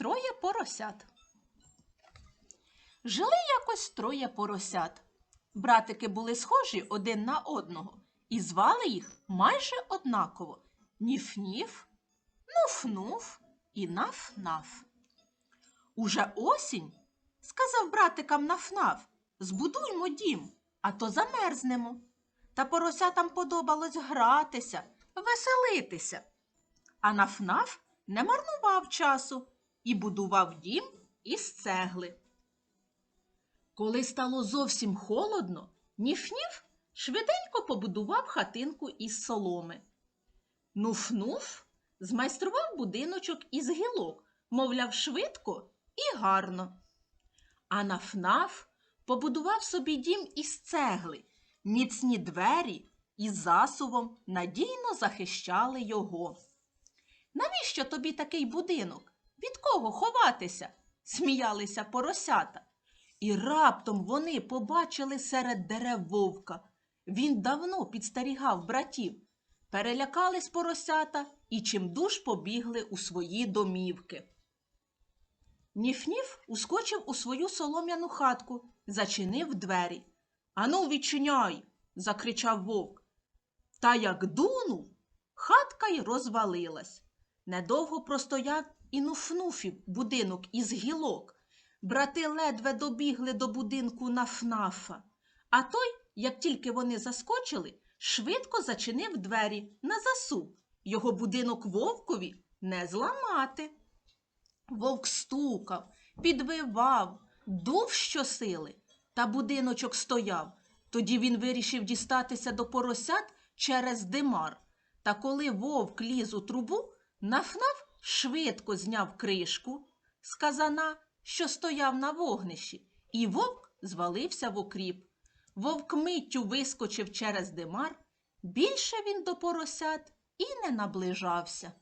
Троє поросят. Жили якось троє поросят. Братики були схожі один на одного і звали їх майже однаково Ніф-ніф, Нуф-нуф і Наф-наф. Уже осінь, сказав братикам Наф-наф, збудуймо дім, а то замерзнемо. Та поросятам подобалось гратися, веселитися. А Наф-наф не марнував часу і будував дім із цегли. Коли стало зовсім холодно, Ніф-ніф швиденько побудував хатинку із соломи. Нуф-нуф змайстрував будиночок із гілок, мовляв, швидко і гарно. А Наф-наф побудував собі дім із цегли, міцні двері із засувом надійно захищали його. Навіщо тобі такий будинок? Від кого ховатися? сміялися поросята. І раптом вони побачили серед дерев вовка. Він давно підстерігав братів. Перелякались поросята і чимдуж побігли у свої домівки. Ніф-ніф ускочив у свою солом'яну хатку, зачинив двері. Ану, відчиняй. закричав вовк. Та як дунув, хатка й розвалилась. Недовго простояв і нуфнуфів будинок із гілок. Брати ледве добігли до будинку нафнафа. А той, як тільки вони заскочили, швидко зачинив двері на засув. Його будинок вовкові не зламати. Вовк стукав, підвивав, дув щосили, та будиночок стояв. Тоді він вирішив дістатися до поросят через димар. Та коли вовк ліз у трубу, нафнаф швидко зняв кришку з казана, що стояв на вогнищі, і вовк звалився в окріп. Вовк миттю вискочив через димар. Більше він до поросят і не наближався.